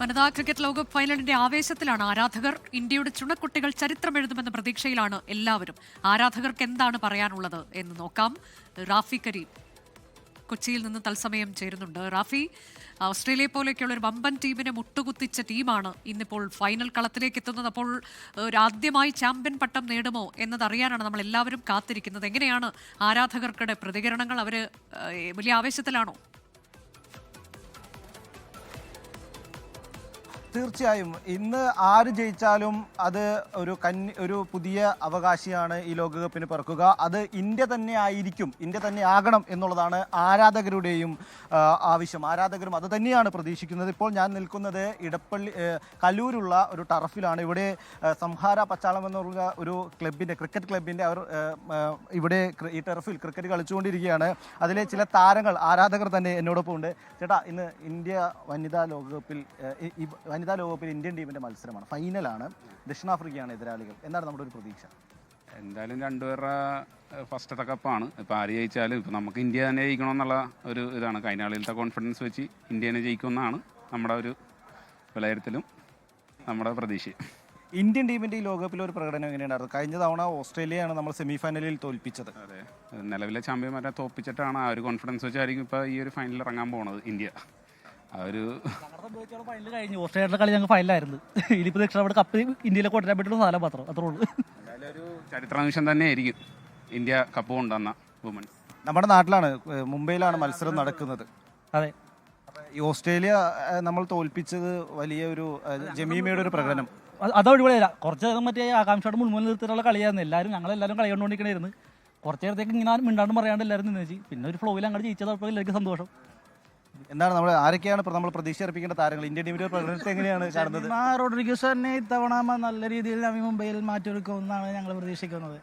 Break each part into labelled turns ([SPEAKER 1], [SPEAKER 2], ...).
[SPEAKER 1] വനിതാ ക്രിക്കറ്റ് ലോകകപ്പ് ഫൈനലിന്റെ ആവേശത്തിലാണ് ആരാധകർ ഇന്ത്യയുടെ ചുണക്കുട്ടികൾ ചരിത്രമെഴുതുമെന്ന പ്രതീക്ഷയിലാണ് എല്ലാവരും. ആരാധകർക്ക് എന്താണ് പറയാനുള്ളത് എന്ന് നോക്കാം. റാഫി കരീം കൊച്ചിയിൽ നിന്ന് തത്സമയം ചേരുന്നുണ്ട്. റാഫി ഓസ്ട്രേലിയ പോലെയൊക്കെയുള്ള ഒരു വമ്പൻ ടീമിനെ മുട്ടുകുത്തിച്ച ടീമാണ് ഇന്നിപ്പോൾ ഫൈനൽ കളത്തിലേക്ക് എത്തുന്നത്. അപ്പോൾ ആദ്യമായി ചാമ്പ്യൻ പട്ടം നേടുമോ എന്നതറിയാനാണ് നമ്മൾ എല്ലാവരും കാത്തിരിക്കുന്നത്. എങ്ങനെയാണ് ആരാധകർക്കിടെ പ്രതികരണങ്ങൾ? അവർ വലിയ ആവേശത്തിലാണോ?
[SPEAKER 2] തീർച്ചയായും. ഇന്ന് ആര് ജയിച്ചാലും അത് ഒരു കന്നി ഒരു പുതിയ അവകാശിയാണ് ഈ ലോകകപ്പിന് പിറക്കുക. അത് ഇന്ത്യ തന്നെ ആയിരിക്കും ഇന്ത്യ തന്നെ ആകണം എന്നുള്ളതാണ് ആരാധകരുടെയും ആവശ്യം. ആരാധകരും അത് തന്നെയാണ് പ്രതീക്ഷിക്കുന്നത്. ഇപ്പോൾ ഞാൻ നിൽക്കുന്നത് ഇടപ്പള്ളി കലൂരുള്ള ഒരു ടർഫിലാണ് ഇവിടെ സംഹാര പച്ചാളം എന്നുള്ള ഒരു ക്ലബിന്റെ ക്രിക്കറ്റ് ക്ലബിന്റെ അവർ ഇവിടെ ഈ ടർഫിൽ ക്രിക്കറ്റ് കളിച്ചുകൊണ്ടിരിക്കുകയാണ്. അതിലെ ചില താരങ്ങൾ ആരാധകർ തന്നെ എന്നോടൊപ്പം ഉണ്ട് ചേട്ടാ ഇന്ന് ഇന്ത്യ വനിതാ ലോകകപ്പിൽ ഈ വനിതാ ലോകകപ്പിൽ ഇന്ത്യൻ ടീമിന്റെ മത്സരമാണ്. ഫൈനലാണ് ദക്ഷിണാഫ്രിക്കയാണ് എതിരാളികൾ. എന്നാണ് നമ്മുടെ ഒരു പ്രതീക്ഷ?
[SPEAKER 3] എന്തായാലും രണ്ടുപേരുടെ ഫസ്റ്റത്തെ കപ്പാണ്. ഇപ്പോൾ ആര് ജയിച്ചാലും ഇപ്പോൾ നമുക്ക് ഇന്ത്യ തന്നെ ജയിക്കണമെന്നുള്ള ഒരു ഇതാണ്. കൈനാളിയിലത്തെ കോൺഫിഡൻസ് വെച്ച് ഇന്ത്യ തന്നെ ജയിക്കുമെന്നാണ് നമ്മുടെ ഒരു വിലയിരുത്തലും നമ്മുടെ പ്രതീക്ഷ
[SPEAKER 2] ഇന്ത്യൻ ടീമിന്റെ ഈ ലോകകപ്പിലെ ഒരു പ്രകടനം എങ്ങനെയുണ്ടായിരുന്നു? കഴിഞ്ഞ തവണ ഓസ്ട്രേലിയയാണ് നമ്മൾ സെമി ഫൈനലിൽ തോൽപ്പിച്ചത്.
[SPEAKER 3] അതെ. നിലവിലെ ചാമ്പ്യന്മാരെ തോൽപ്പിച്ചിട്ടാണ് ആ ഒരു കോൺഫിഡൻസ് വെച്ചായിരിക്കും ഇപ്പോൾ ഈ ഒരു ഫൈനലിൽ ഇറങ്ങാൻ പോകുന്നത് ഇന്ത്യ. ഒരു
[SPEAKER 4] ഫൈനൽ കഴിഞ്ഞു. ഓസ്ട്രേലിയയുടെ കളി ഞങ്ങൾ ഫൈനലായിരുന്നു ഇനിയിപ്പോൾ ദക്ഷിണ കപ്പ് ഇന്ത്യയിലെ കൊണ്ടുവരാൻ പറ്റുന്ന സാധനം മാത്രം അത്രേ ഉള്ളൂ.
[SPEAKER 3] എന്തായാലും ഒരു ചരിത്ര നിമിഷം തന്നെയായിരിക്കും ഇന്ത്യ കപ്പ് കൊണ്ടുവന്ന വുമൻസ്
[SPEAKER 2] നമ്മുടെ നാട്ടിലാണ് മുംബൈയിലാണ് മത്സരം നടക്കുന്നത്.
[SPEAKER 4] അതെ.
[SPEAKER 2] ഈ ഓസ്ട്രേലിയ നമ്മൾ തോൽപ്പിച്ചത് വലിയ ഒരു ജമീമയുടെ ഒരു പ്രകടനം.
[SPEAKER 4] അത് അടിപൊളിയല്ല. കുറച്ച് നേരം മറ്റേ ആകാംക്ഷയുടെ മുൻമുന്നിൽ നിർത്തിയിട്ടുള്ള കളിയായിരുന്നു. എല്ലാവരും ഞങ്ങളെല്ലാവരും കളി കണ്ടുകൊണ്ടിരിക്കണായിരുന്നു. കുറച്ച് നേരത്തേക്ക് ഇങ്ങനെ മിണ്ടാണ്ട് പറയാണ്ട് എല്ലാവരും നിന്ന് വെച്ച് പിന്നെ ഒരു ഫ്ലോയിൽ അങ്ങോട്ട് ജയിച്ചതപ്പോൾ എല്ലാവർക്കും സന്തോഷം.
[SPEAKER 2] എന്താണ് നമ്മൾ ആരൊക്കെയാണ് നമ്മൾ പ്രതീക്ഷ അർപ്പിക്കേണ്ട താരങ്ങൾ? ഇന്ത്യൻ ടീമിന്റെ പ്രകടനത്തെ എങ്ങനെയാണ് കാണുന്നത്?
[SPEAKER 5] റോഡ്രിഗസ് തന്നെ ഇത്തവണ നല്ല രീതിയിൽ നവി മുംബൈയിൽ മാറ്റിയെടുക്കുമെന്നാണ് ഞങ്ങൾ പ്രതീക്ഷിക്കുന്നത്.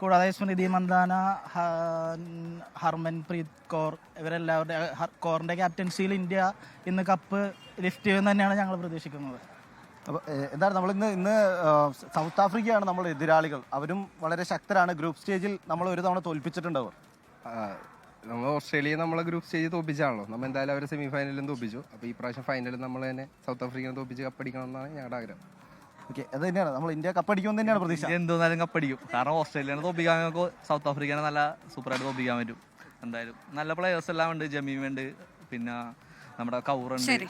[SPEAKER 5] കൂടാതെ സ്മൃതി മന്ദാന ഹർമൻപ്രീത് ഹർമൻ പ്രീത് കൗർ ഇവരെല്ലാവരുടെ കോറിന്റെ ക്യാപ്റ്റൻസിയിൽ ഇന്ത്യ ഇന്ന് കപ്പ് ലിഫ്റ്റ് ചെയ്യുമെന്ന് തന്നെയാണ് ഞങ്ങൾ പ്രതീക്ഷിക്കുന്നത്.
[SPEAKER 2] അപ്പോൾ എന്താണ് നമ്മൾ ഇന്ന് ഇന്ന് സൗത്ത് ആഫ്രിക്കയാണ് നമ്മൾ എതിരാളികൾ. അവരും വളരെ ശക്തരാണ്. ഗ്രൂപ്പ് സ്റ്റേജിൽ നമ്മൾ ഒരു തവണ തോൽപ്പിച്ചിട്ടുണ്ടാവും.
[SPEAKER 6] ആ, നമ്മൾ ഓസ്ട്രേലിയ നമ്മളെ ഗ്രൂപ്പ് സ്റ്റേജ് തോപ്പിച്ചാണല്ലോ. നമ്മൾ എന്തായാലും അവരെ സെമി ഫൈനലിലും തോപ്പിച്ചു. അപ്പോൾ ഈ പ്രാവശ്യം ഫൈനലിൽ നമ്മൾ തന്നെ സൗത്ത് ആഫ്രിക്കനെ തോപ്പിച്ച് കപ്പടിക്കണം എന്നാണ് ഞങ്ങളുടെ ആഗ്രഹം.
[SPEAKER 2] ഓക്കെ അത് തന്നെയാണ്. നമ്മൾ ഇന്ത്യ കപ്പടിക്കും തന്നെയാണ് പ്രതീക്ഷ.
[SPEAKER 7] എന്തോന്നാലും കപ്പടിക്കും കാരണം ഓസ്ട്രേലിയനെ തോപ്പിക്കാൻ നമുക്ക് സൗത്ത് ആഫ്രിക്കനെ നല്ല സൂപ്പറായിട്ട് തോപ്പിക്കാൻ പറ്റും. എന്തായാലും നല്ല പ്ലെയേഴ്സ് എല്ലാം ഉണ്ട്. ജമീം ഉണ്ട്. പിന്നെ നമ്മുടെ കൗറുണ്ട്.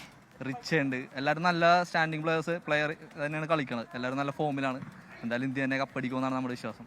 [SPEAKER 7] റിച്ച് ഉണ്ട്. എല്ലാവരും നല്ല സ്റ്റാൻഡിങ് പ്ലെയേഴ്സ് പ്ലെയർ തന്നെയാണ് കളിക്കുന്നത് എല്ലാവരും നല്ല ഫോമിലാണ് എന്തായാലും ഇന്ത്യ തന്നെ കപ്പടിക്കുമെന്നാണ് നമ്മുടെ വിശ്വാസം.